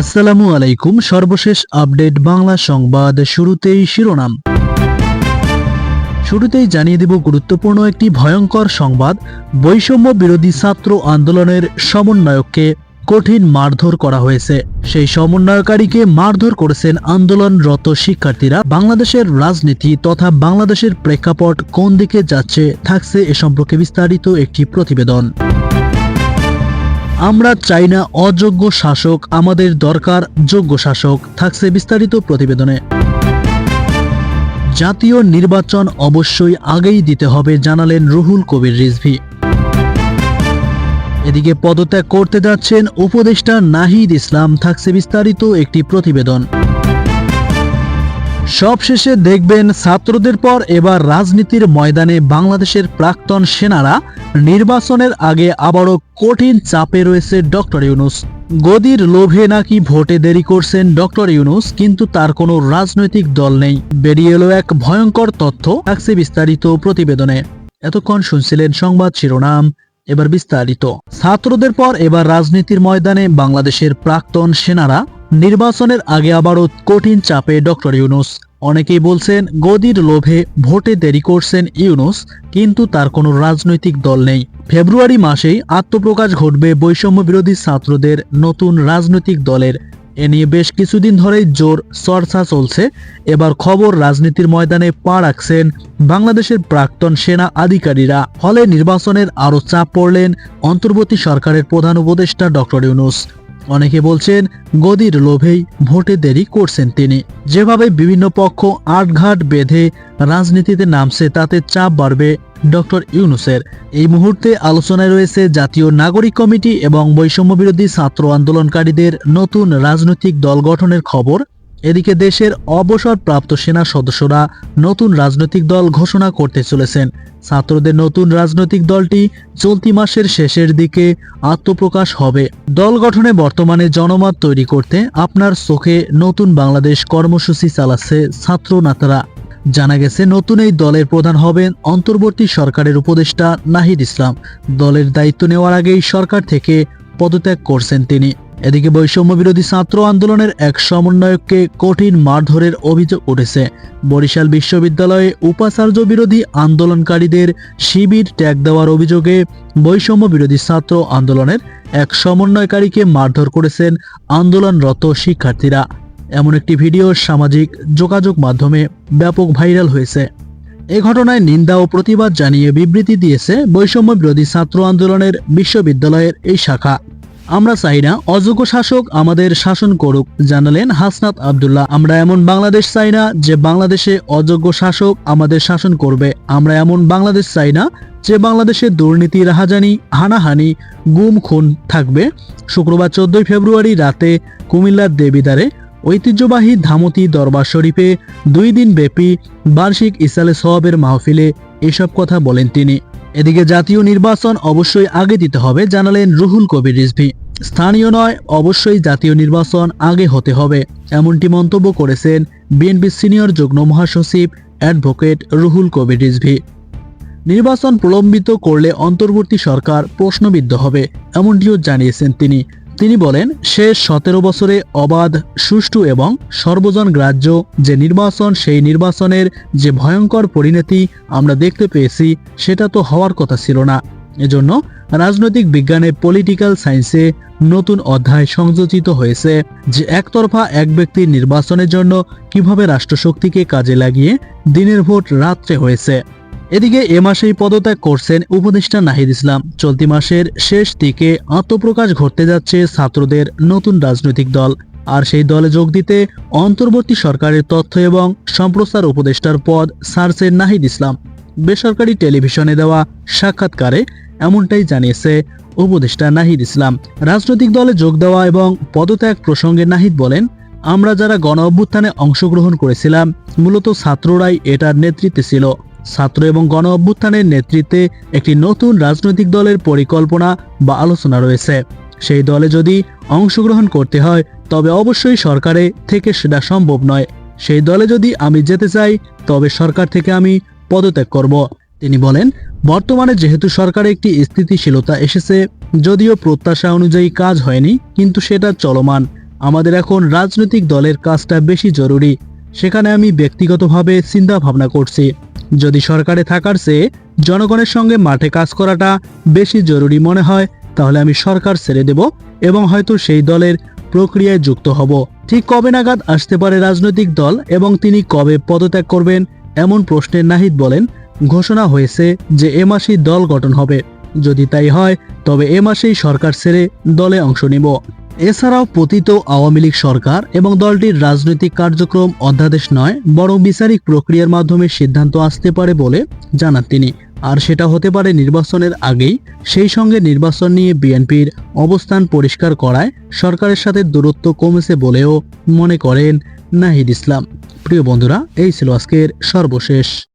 আসসালামু আলাইকুম, সর্বশেষ আপডেট বাংলা সংবাদ শুরুতেই শিরোনাম। শুরুতেই জানিয়ে দেব গুরুত্বপূর্ণ একটি ভয়ঙ্কর সংবাদ। বৈষম্য বিরোধী ছাত্র আন্দোলনের সমন্বয়ককে কঠিন মারধর করা হয়েছে। সেই সমন্বয়কারীকে মারধর করেছেন আন্দোলনরত শিক্ষার্থীরা। বাংলাদেশের রাজনীতি তথা বাংলাদেশের প্রেক্ষাপট কোন দিকে যাচ্ছে থাকছে এ সম্পর্কে বিস্তারিত একটি প্রতিবেদন। আমরা চাই না অযোগ্য শাসক, আমাদের দরকার যোগ্য শাসক, থাকছে বিস্তারিত প্রতিবেদনে। জাতীয় নির্বাচন অবশ্যই আগেই দিতে হবে, জানালেন রুহুল কবির রিজভি। এদিকে পদত্যাগ করতে যাচ্ছেন উপদেষ্টা নাহিদ ইসলাম, থাকছে বিস্তারিত একটি প্রতিবেদন। সবশেষে দেখবেন ছাত্রদের পর এবার রাজনীতির ময়দানে বাংলাদেশের প্রাক্তন সেনারা নির্বাচনের আগে আবারও কঠিন চাপে রয়েছে ডক্টর ইউনুস। গদির লোভে নাকি ভোটে দেরি করছেন ডক্টর ইউনুস, কিন্তু তার কোনো রাজনৈতিক দল নেই। বেরিয়ে এলো এক ভয়ঙ্কর তথ্য, থাকছে বিস্তারিত প্রতিবেদনে। এতক্ষণ শুনছিলেন সংবাদ শিরোনাম, এবার বিস্তারিত। ছাত্রদের পর এবার রাজনীতির ময়দানে বাংলাদেশের প্রাক্তন সেনারা নির্বাচনের আগে আবারও কঠিন চাপে ডক্টর ইউনুস। অনেকেই বলছেন, গদির লোভে ভোটে দেরি করছেন ইউনুস, কিন্তু তার কোনো রাজনৈতিক দল নেই। ফেব্রুয়ারি মাসেই আত্মপ্রকাশ ঘটবে বৈষম্য বিরোধী ছাত্রদের নতুন রাজনৈতিক দলের। এ নিয়ে বেশ কিছুদিন ধরেই জোর চর্চা চলছে। এবার খবর রাজনীতির ময়দানে পা রাখছেন বাংলাদেশের প্রাক্তন সেনা আধিকারীরা ফলে নির্বাচনের আরও চাপ পড়লেন অন্তর্বর্তী সরকারের প্রধান উপদেষ্টা ডক্টর ইউনুস। অনেকে বলছেন, গদির লোভেই ভোটে দেরি করছেন তিনি। যেভাবে বিভিন্ন পক্ষ আটঘাট বেঁধে রাজনীতিতে নামছে, তাতে চাপ বাড়বে ডক্টর ইউনুসের। এই মুহূর্তে আলোচনায় রয়েছে জাতীয় নাগরিক কমিটি এবং বৈষম্য বিরোধী ছাত্র আন্দোলনকারীদের নতুন রাজনৈতিক দল গঠনের খবর। এদিকে দেশের অবসরপ্রাপ্ত সেনা সদস্যরা নতুন রাজনৈতিক দল ঘোষণা করতে চলেছেন। ছাত্রদের নতুন রাজনৈতিক দলটি চলতি মাসের শেষের দিকে আত্মপ্রকাশ হবে। দল গঠনে বর্তমানে জনমত তৈরি করতে আপনার চোখে নতুন বাংলাদেশ কর্মসূচি চালাচ্ছে ছাত্র নেতারা। জানা গেছে, নতুন এই দলের প্রধান হবেন অন্তর্বর্তী সরকারের উপদেষ্টা নাহিদ ইসলাম। দলের দায়িত্ব নেওয়ার আগেই সরকার থেকে পদত্যাগ করছেন তিনি। এদিকে বৈষম্য বিরোধী ছাত্র আন্দোলনের এক সমন্বয়ককে কঠিন মারধরের অভিযোগ উঠেছে। বরিশাল বিশ্ববিদ্যালয়ে উপাচার্য বিরোধী আন্দোলনকারীদের শিবির ট্যাগ দেওয়ার অভিযোগে বৈষম্য বিরোধী ছাত্র আন্দোলনের এক সমন্বয়কারীকে মারধর করেছেন আন্দোলনরত শিক্ষার্থীরা। এমন একটি ভিডিও সামাজিক যোগাযোগ মাধ্যমে ব্যাপক ভাইরাল হয়েছে। এ ঘটনায় নিন্দা ও প্রতিবাদ জানিয়ে বিবৃতি দিয়েছে বৈষম্য বিরোধী ছাত্র আন্দোলনের বিশ্ববিদ্যালয়ের এই শাখা। আমরা চাই না, অযোগ্য শাসক আমাদের শাসন করুক, জানালেন হাসনাত আবদুল্লাহ। আমরা এমন বাংলাদেশ চাই না যে বাংলাদেশে অযোগ্য শাসক আমাদের শাসন করবে। আমরা এমন বাংলাদেশ চাই না যে বাংলাদেশে দুর্নীতি, রাহাজানি, হানাহানি, গুম, খুন থাকবে। শুক্রবার চোদ্দই ফেব্রুয়ারি রাতে কুমিল্লার দেবিদারে ঐতিহ্যবাহী ধামতি দরবার শরীফে দুই দিন ব্যাপী বার্ষিক ইসালে সওয়াবের মাহফিলে এসব কথা বলেন তিনি। এদিকে জাতীয় নির্বাচন অবশ্যই আগে দিতে হবে, জানালেন রুহুল কবির রিজভি। স্থানীয় নয়, অবশ্যই জাতীয় নির্বাচন আগে হতে হবে, এমনটি মন্তব্য করেছেন বিএনপি সিনিয়র যুগ্ম মহাসচিব অ্যাডভোকেট রুহুল কবির রিজভি। নির্বাচন প্রলম্বিত করলে অন্তর্বর্তী সরকার প্রশ্নবিদ্ধ হবে, এমনটিও জানিয়েছেন তিনি। তিনি বলেন শেষ সতেরো বছরে অবাধ, সুষ্ঠু এবং সর্বজন গ্রাহ্য যে নির্বাচন, সেই নির্বাচনের যে ভয়ঙ্কর পরিণতি আমরা দেখতে পেয়েছি, সেটা তো হওয়ার কথা ছিল না। এজন্য রাজনৈতিক বিজ্ঞানে পলিটিক্যাল সায়েন্সে নতুন অধ্যায় সংযোজিত হয়েছে, যে একতরফা এক ব্যক্তির নির্বাচনের জন্য কীভাবে রাষ্ট্রশক্তিকে কাজে লাগিয়ে দিনের ভোট রাত্রে হয়েছে। এদিকে এ মাসেই পদত্যাগ করছেন উপদেষ্টা নাহিদ ইসলাম। চলতি মাসের শেষ দিকে আত্মপ্রকাশ ঘটতে যাচ্ছে ছাত্রদের নতুন রাজনৈতিক দল। আর সেই দলে যোগ দিতে অন্তর্বর্তী সরকারের তথ্য এবং সম্প্রচার উপদেষ্টার পদ ছাড়ছেন নাহিদ ইসলাম। বেসরকারি টেলিভিশনে দেওয়া সাক্ষাৎকারে এমনটাই জানিয়েছে উপদেষ্টা নাহিদ ইসলাম। রাজনৈতিক দলে যোগ দেওয়া এবং পদত্যাগ প্রসঙ্গে নাহিদ বলেন, আমরা যারা গণ অভ্যুত্থানে অংশগ্রহণ করেছিলাম, মূলত ছাত্ররাই এটার নেতৃত্বে ছিল। ছাত্র এবং গণ অভ্যুত্থানের নেতৃত্বে একটি নতুন রাজনৈতিক দলের পরিকল্পনা বা আলোচনা রয়েছে। সেই দলে যদি অংশগ্রহণ করতে হয়, তবে অবশ্যই সরকারে থেকে সেটা সম্ভব নয়। সেই দলে যদি আমি যেতে চাই, তবে সরকার থেকে আমি পদত্যাগ করব। তিনি বলেন, বর্তমানে যেহেতু সরকারে একটি স্থিতিশীলতা এসেছে, যদিও প্রত্যাশা অনুযায়ী কাজ হয়নি, কিন্তু সেটা চলমান। আমাদের এখন রাজনৈতিক দলের কাজটা বেশি জরুরি। সেখানে আমি ব্যক্তিগতভাবে চিন্তা ভাবনা করছি। যদি সরকারে থাকার চেয়ে জনগণের সঙ্গে মাঠে কাজ করাটা বেশি জরুরি মনে হয়, তাহলে আমি সরকার ছেড়ে দেব এবং হয়তো সেই দলের প্রক্রিয়ায় যুক্ত হব। ঠিক কবে নাগাদ আসতে পারে রাজনৈতিক দল এবং তিনি কবে পদত্যাগ করবেন এমন প্রশ্নে নাহিদ বলেন, ঘোষণা হয়েছে যে এ মাসেই দল গঠন হবে। যদি তাই হয়, তবে এ মাসেই সরকার ছেড়ে দলে অংশ নিব। এছাড়াও পতিত আওয়ামী লীগ সরকার এবং দলটির রাজনৈতিক কার্যক্রম অধ্যাদেশ নয়, বরং বিচারিক প্রক্রিয়ার মাধ্যমে সিদ্ধান্ত আসতে পারে বলে জানান তিনি। আর সেটা হতে পারে নির্বাচনের আগেই, সেই সঙ্গে নির্বাচন নিয়ে বিএনপির অবস্থান পরিষ্কার করায় সরকারের সাথে দূরত্ব কমেছে বলেও মনে করেন নাহিদ ইসলাম। প্রিয় বন্ধুরা, এই ছিল আজকের সর্বশেষ